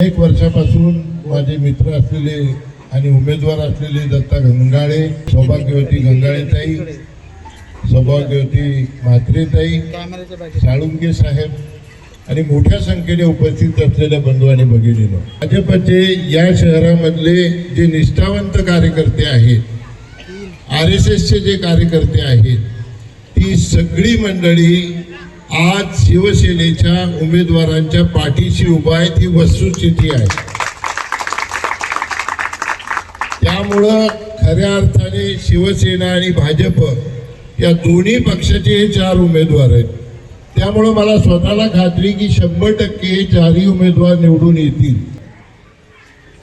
अनेक वर्षापासून माझे मित्र असलेले आणि उमेदवार असलेले दत्ता गंगाळे सौभाग्यवती गंगाळेताई सौभाग्यवती म्हात्रेताई साळुंगे साहेब आणि मोठ्या संख्येने उपस्थित असलेल्या बंधू आणि भगिनीनो भाजपचे या शहरामधले जे निष्ठावंत कार्यकर्ते आहेत आर एस एसचे जे कार्यकर्ते आहेत ती सगळी मंडळी आज शिवसेनेच्या उमेदवारांच्या पाठीशी उभा आहे ती वस्तुस्थिती आहे. त्यामुळं खऱ्या अर्थाने शिवसेना आणि भाजप या दोन्ही पक्षाचे हे चार उमेदवार आहेत. त्यामुळं मला स्वतःला खात्री की शंभर टक्के हे चारही उमेदवार निवडून येतील.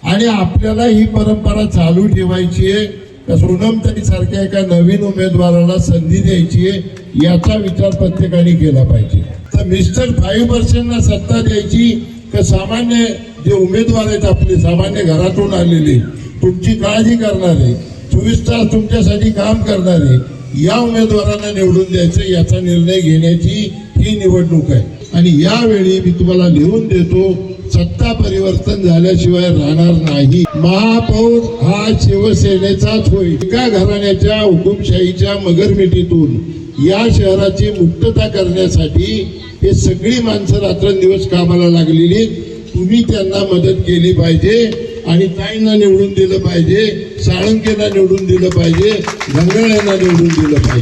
आणि आपल्याला ही परंपरा चालू ठेवायची आहे. का सोनमताई सारख्या एका नवीन उमेदवाराला संधी द्यायची आहे याचा विचार प्रत्येकाने केला पाहिजे. तर मिस्टर फाईव्ह पर्सेंटना सत्ता द्यायची का सामान्य जे उमेदवार आहेत आपले सामान्य घरातून आलेले तुमची काळजी करणारे चोवीस तास तुमच्यासाठी काम करणारे या उमेदवारांना निवडून द्यायचं याचा निर्णय घेण्याची ही निवडणूक आहे. आणि यावेळी मी तुम्हाला लिहून देतो सत्ता परिवर्तन झाल्याशिवाय राहणार नाही. महापौर हा शिवसेनेचाच होय एका घराण्याच्या हुकुमशाहीच्या मगरमिटीतून या शहराची मुक्तता करण्यासाठी हे सगळी माणसं रात्रंदिवस कामाला लागलेली तुम्ही त्यांना मदत केली पाहिजे आणि ताईंना निवडून दिलं पाहिजे साळंकेला निवडून दिलं पाहिजे गंगाळ्यांना निवडून दिलं पाहिजे.